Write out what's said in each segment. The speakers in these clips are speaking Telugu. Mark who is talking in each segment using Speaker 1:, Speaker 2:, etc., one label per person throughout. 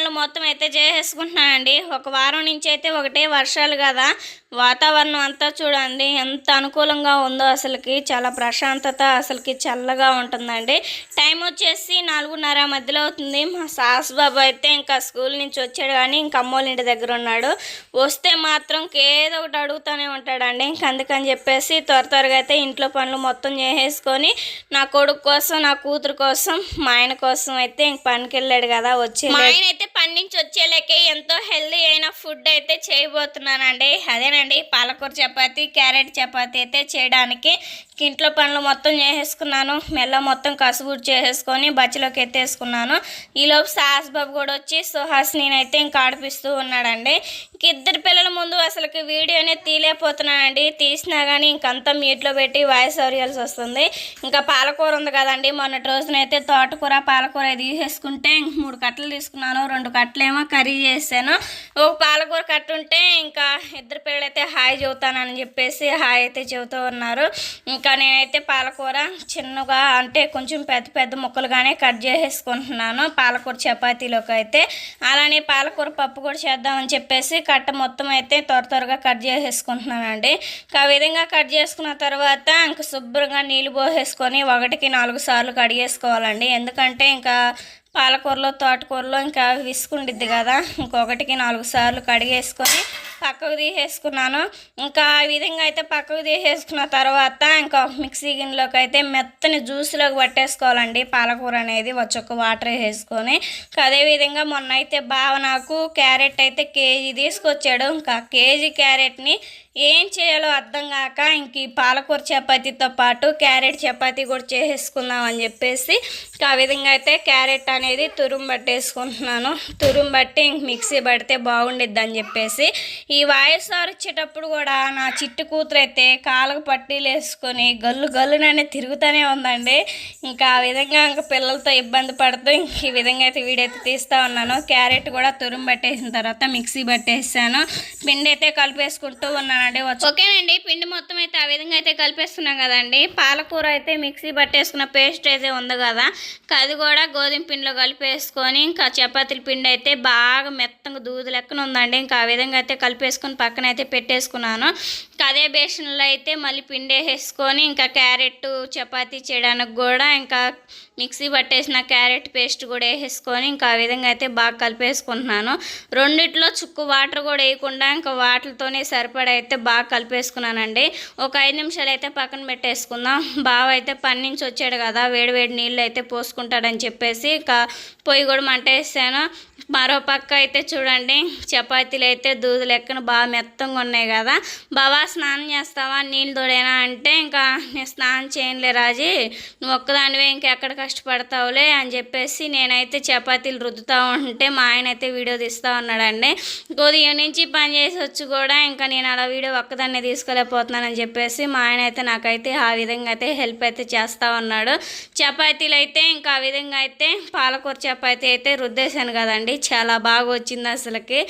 Speaker 1: పనులు మొత్తం అయితే చేసేసుకుంటున్నానండి. ఒక వారం నుంచి అయితే ఒకటే వర్షాలు కదా. వాతావరణం అంతా చూడండి ఎంత అనుకూలంగా ఉందో అసలుకి చాలా ప్రశాంతత అసలుకి చల్లగా ఉంటుందండి. టైం వచ్చేసి నాలుగున్నర మధ్యలో అవుతుంది. మా సాస్ బాబు అయితే ఇంకా స్కూల్ నుంచి వచ్చాడు కానీ ఇంకా అమ్మోళ్ళ ఇంటి దగ్గర ఉన్నాడు. వస్తే మాత్రం ఏదో ఒకటి అడుగుతూనే ఉంటాడండి. ఇంక అందుకని చెప్పేసి త్వర త్వరగా అయితే ఇంట్లో పనులు మొత్తం చేసేసుకొని నా కొడుకు కోసం నా కూతురు కోసం మా ఆయన కోసం అయితే ఇంక పనికి వెళ్ళాడు కదా వచ్చి మా ఆయన అయితే పండించి నుంచి ఎంతో హెల్దీ అయిన ఫుడ్ అయితే చేయబోతున్నానండి. అదేనండి పాలకూర చపాతి క్యారెట్ చపాతి అయితే చేయడానికి ఇంట్లో పనులు మొత్తం చేసేసుకున్నాను. మెల్ల మొత్తం కసుబుడు చేసేసుకొని బచ్చిలోకి ఎత్తేసుకున్నాను. ఈలోపు సాహస్ బాబు కూడా వచ్చి సుహాస్ని అయితే ఇంకా ఆడిపిస్తూ ఉన్నాడండి. ఇంక ఇద్దరు పిల్లల ముందు అసలుకి వీడియోనే తీలేకపోతున్నానండి తీసినా కానీ ఇంకంతా మీట్లో పెట్టి వాయిస్ ఓరియాల్సి వస్తుంది. ఇంకా పాలకూర ఉంది కదండి. మొన్నటి రోజునైతే తోటకూర పాలకూర తీసేసుకుంటే ఇంక మూడు కట్టలు తీసుకున్నాను. రెండు కట్టలేమో కర్రీ చేశాను. ఒక పాలకూర కట్ట ఉంటే ఇంకా ఇద్దరు పిల్లలైతే హాయ్ చెబుతానని చెప్పేసి హాయ్ అయితే చెబుతూ ఉన్నారు. ఇంకా నేనైతే పాలకూర చిన్నగా అంటే కొంచెం పెద్ద పెద్ద ముక్కలుగానే కట్ చేసేసుకుంటున్నాను. పాలకూర చపాతీలోకి అయితే అలానే పాలకూర పప్పు కూడా చేద్దామని చెప్పేసి కట్ట మొత్తం అయితే త్వర త్వరగా కట్ చేసేసుకుంటున్నానండి. ఆ విధంగా కట్ చేసుకున్న తర్వాత ఇంకా శుభ్రంగా నీళ్ళు పోసేసుకొని ఒకటికి నాలుగు సార్లు కడిగేసుకోవాలండి. ఎందుకంటే ఇంకా పాలకూరలో తోటకూరలో ఇంకా విసుకుండిద్ది కదా. ఇంకొకటికి నాలుగు సార్లు కడిగేసుకొని పక్కకు తీసేసుకున్నాను. ఇంకా ఆ విధంగా అయితే పక్కకు తీసేసుకున్న తర్వాత ఇంకా మిక్సీ గిన్నెలోకి అయితే మెత్తని జ్యూస్లోకి పట్టేసుకోవాలండి. పాలకూర అనేది వచ్చొక్క వాటర్ వేసుకొని ఇంకా అదేవిధంగా మొన్న అయితే బావ నాకు క్యారెట్ అయితే కేజీ తీసుకొచ్చాడు. ఇంకా కేజీ క్యారెట్ని ఏం చేయాలో అర్థం కాక ఇంక ఈ పాలకూర చపాతీతో పాటు క్యారెట్ చపాతీ కూడా చేసేసుకుందాం అని చెప్పేసి ఇంకా ఆ విధంగా అయితే క్యారెట్ అనేది తురుము పట్టేసుకుంటున్నాను. తురుము బట్టి ఇంక మిక్సీ పడితే బాగుండిద్ది అని చెప్పేసి ఈ వాయిస్ వచ్చేటప్పుడు కూడా నా చిట్టు కూతురు అయితే కాళ్ళకు పట్టీలు వేసుకొని గల్లు గల్లుననే తిరుగుతూనే ఉందండి. ఇంకా ఆ విధంగా ఇంకా పిల్లలతో ఇబ్బంది పడుతూ ఇంక ఈ విధంగా అయితే వీడైతే తీస్తూ ఉన్నాను. క్యారెట్ కూడా తురుము పట్టేసిన తర్వాత మిక్సీ పట్టేసాను. పిండి అయితే కలిపేసుకుంటూ ఉన్నాను. వచ్చి- ఓకేనండి పిండి మొత్తం అయితే ఆ విధంగా అయితే కలిపేస్తున్నాం కదండి. పాలకూర అయితే మిక్సీ పట్టేసుకున్న పేస్ట్ అయితే ఉంది కదా. అది కూడా గోధుమ పిండిలో కలిపేసుకొని ఇంకా చపాతీల పిండి అయితే బాగా మెత్తగా దూదు లెక్కన ఉందండి. ఇంకా ఆ విధంగా అయితే కలిపేసుకొని పక్కన అయితే పెట్టేసుకున్నాను. ఇంకా అదే బేషన్లో అయితే మళ్ళీ పిండి వేసేసుకొని ఇంకా క్యారెట్ చపాతీ చేయడానికి కూడా ఇంకా మిక్సీ పట్టేసిన క్యారెట్ పేస్ట్ కూడా వేసేసుకొని ఇంకా ఆ విధంగా అయితే బాగా కలిపేసుకుంటున్నాను. రెండిట్లో చుక్కు వాటర్ కూడా వేయకుండా ఇంకా వాటర్తోనే సరిపడా అయితే బాగా కలిపేసుకున్నానండి. ఒక ఐదు నిమిషాలు అయితే పక్కన పెట్టేసుకుందాం. బావ అయితే పని నుంచి వచ్చాడు కదా వేడి వేడి నీళ్ళు అయితే పోసుకుంటాడని చెప్పేసి ఇంకా పొయ్యి కూడా మంట వేసాను. మరో పక్క అయితే చూడండి చపాతీలు అయితే దూదు లెక్కన బాగా మెత్తంగా ఉన్నాయి కదా. బావా స్నానం చేస్తావా? నీళ్ళు తోడేనా అంటే ఇంకా నేను స్నానం చేయనులే రాజీ. నువ్వు ఒక్కదానివే ఇంకెక్కడ కష్టపడతావులే అని చెప్పేసి నేనైతే చపాతీలు రుద్దుతా ఉంటే మా ఆయన అయితే వీడియో తీస్తూ ఉన్నాడండి. ఉదయం నుంచి పని చేసి వచ్చి కూడా ఇంకా నేను అలా వీడియో ఒక్కదాన్నే తీసుకోలేకపోతున్నానని చెప్పేసి మా ఆయన అయితే నాకైతే ఆ విధంగా అయితే హెల్ప్ అయితే చేస్తూ ఉన్నాడు. చపాతీలు అయితే ఇంకా ఆ విధంగా అయితే పాలకూర చపాతీ అయితే రుద్దేశాను కదండి. చాలా బాగా వచ్చింది అసలుకి.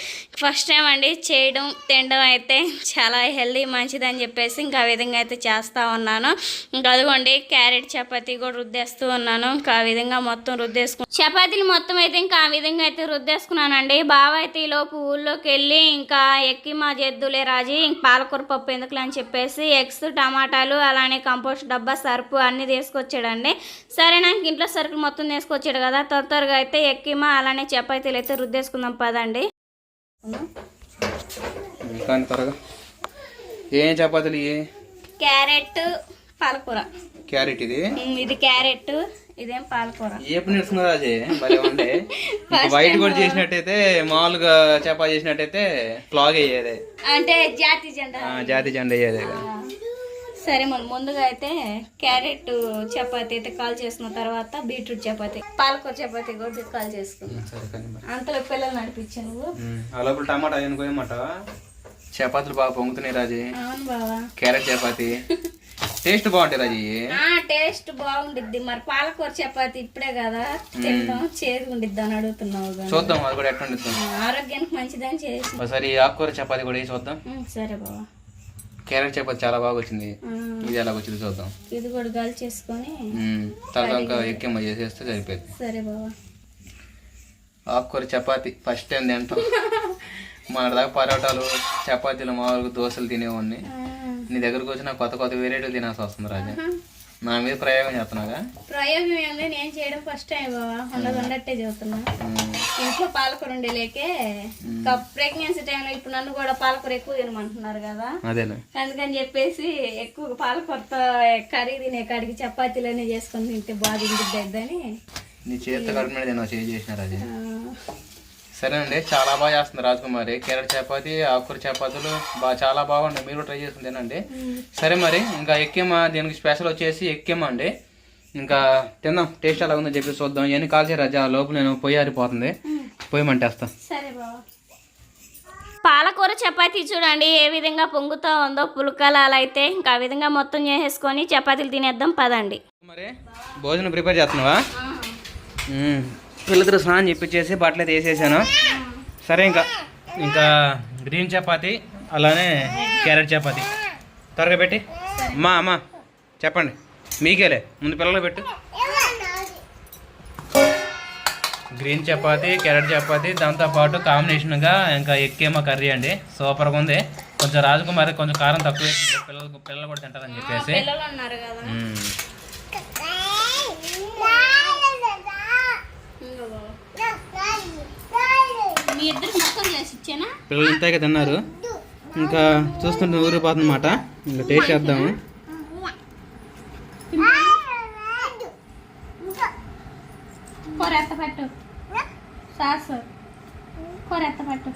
Speaker 1: ఫస్ట్ టైం అండి చేయడం తినడం అయితే చాలా హెల్దీ మంచిదని చెప్పేసి ఇంకా ఆ విధంగా అయితే చేస్తూ ఉన్నాను. ఇంకా అదిగోండి క్యారెట్ చపాతీ కూడా రుద్దేస్తూ ఉన్నాను. ఇంకా ఆ విధంగా మొత్తం రుద్దేసుకు చపాతీలు మొత్తం అయితే ఇంకా ఆ విధంగా అయితే రుద్దేసుకున్నానండి. బావ అయితే ఈలోపు ఊళ్ళోకి వెళ్ళి ఇంకా ఎక్కి మా జద్దులే రాజీ ఇంక పాలకూర పప్పు ఎందుకులే అని చెప్పేసి ఎగ్స్ టమాటాలు అలానే కంపోస్ట్ డబ్బా సరుపు అన్నీ తీసుకొచ్చాడండి. సరే నాకు ఇంట్లో సరుకులు మొత్తం తీసుకొచ్చాడు కదా త్వర త్వరగా అయితే ఎక్కిమా అలానే చపాతీలు అయితే రుద్దేసుకుందాం పదండి.
Speaker 2: కానీ త్వరగా. ఏం చపాతీలు ఇవి
Speaker 1: క్యారెట్ పాలకూర.
Speaker 2: క్యారెట్ ఇది?
Speaker 1: ఇది క్యారెట్ ఇదేం పాలకూర.
Speaker 2: ఏపు నేర్చుకున్నా రాజే? భలే ఉండే వైట్ కూడా చేసినట్టయితే మామూలుగా చపాతీ చేసినట్టయితే ఫ్లాగ్ అయ్యేది.
Speaker 1: అంటే జాతి జెండా.
Speaker 2: జాతి జెండా అయ్యేది
Speaker 1: సరే మనం ముందుగా అయితే క్యారెట్ చపాతీ అయితే కాల్ చేసిన తర్వాత బీట్రూట్ చపాతీ పాలకూర చపాతీ కూడా కాల్ చేసుకున్నాం. అంతలో పిల్లలు నడిపించా నువ్వు.
Speaker 2: లోపల టమాటా అనుకోయమాట చపాతీలు బాగా పొంగుతున్నాయి రాజీ.
Speaker 1: అవును బావా.
Speaker 2: క్యారెట్ చపాతీ. టేస్ట్ బాగుంటాయి రాజీ.
Speaker 1: ఆ టేస్ట్ బాగుండిద్ది. మరి పాలకూర చపాతీ ఇప్పుడే కదా. తింటాం చేదు ఉండిద్ది అని అడుగుతున్నావు.
Speaker 2: చూద్దాం అది కూడా ఎట్లా
Speaker 1: ఆరోగ్యానికి మంచిదని చేసి.
Speaker 2: ఒకసారి ఆకుకూర చపాతీ కూడా చూద్దాం.
Speaker 1: సరే బావా.
Speaker 2: క్యారెట్ చపాతీ చాలా బాగా వచ్చింది. ఇది ఎలా వచ్చింది చూద్దాం.
Speaker 1: ఇది కూడా గాలి చేసుకొని
Speaker 2: తర్వాత ఎక్కేమ్మ చేసేస్తే సరిపోయింది
Speaker 1: సరే బావా.
Speaker 2: ఆకుకూర చపాతి ఫస్ట్ టైం తింటాం. మన దాకా పరోటాలు చపాతీలు మామూలుగా దోశలు తినేవాడిని. నీ దగ్గరకు వచ్చి నాకు కొత్త కొత్త వెరైటీలు తినాల్సి వస్తుంది రాజా. నా మీద ప్రయోగం చేస్తున్నాగా
Speaker 1: ప్రయోగం ఏంది నేను చేయడం ఫస్ట్ టైం బావా. ఉండదు ఉండట్టే చదువుతున్నా ఇంట్లో పాలకూర ఉండేలేకే. ప్రెగ్నెన్సీ టైంలో ఇప్పుడు నన్ను కూడా పాలకూర ఎక్కువ తినమంటున్నారు కదా. అందుకని చెప్పేసి ఎక్కువ పాలకూరతో కర్రీ తినే కాడికి చపాతీలనే చేసుకొని తింటే బాగా తింటుందని
Speaker 2: నీ చేతితో కడుపు మీద తిన్నా చేయి చేసిన రాజా? సరేనండి చాలా బాగా చేస్తుంది రాజకుమారి. కేరళ చపాతి ఆకుకూర చపాతీలు బాగా చాలా బాగుంటాయి మీరు కూడా ట్రై చేసుకుని తినండి. సరే మరి ఇంకా ఎక్కేమా? దీనికి స్పెషల్ వచ్చేసి ఎక్కేమా అండి? ఇంకా తిందాం. టేస్ట్ ఎలా ఉందో చెప్పి చూద్దాం. ఇవన్నీ కాల్చే రాజా లోపు నేను పొయ్యి ఆరిపోతుంది. పొయ్యి మంటేస్తా.
Speaker 1: సరే బాబా పాలకూర చపాతీ చూడండి ఏ విధంగా పొంగుతూ ఉందో పులకలు అలా అయితే ఇంకా ఆ విధంగా మొత్తం చేసేసుకొని చపాతీలు తినేద్దాం. పదండి.
Speaker 2: మరి భోజనం ప్రిపేర్ చేస్తున్నావా. పిల్లలతో స్నానం చెప్పించేసి బట్టలు అయితే వేసేసాను. సరే ఇంకా. ఇంకా గ్రీన్ చపాతి అలానే క్యారెట్ చపాతి. త్వరగా పెట్టి. అమ్మా అమ్మా చెప్పండి. మీకేలే. ముందు పిల్లలు పెట్టు. గ్రీన్ చపాతి క్యారెట్ చపాతి దాంతోపాటు కాంబినేషన్గా ఇంకా ఎక్కేమో కర్రీ అండి. సూపర్గా ఉంది. కొంచెం రాజకుమారి కొంచెం కారం తక్కువ పిల్లలు పిల్లలు కూడా తింటారని చెప్పేసి
Speaker 1: పిల్లలు ఉన్నారు కదా
Speaker 2: మ్మ్.
Speaker 1: మీ ఇద్దరు మొత్తం చేసి ఇచ్చానా
Speaker 2: పిల్లలు ఇంతగా తిన్నారు. ఇంకా చూస్తుంటే ఊరిపోతుంది అన్నమాట ఇంకా టేస్ట్ చేద్దాము.
Speaker 1: కూర ఎత్త పట్టు సాసు. కూర ఎత్త పట్టు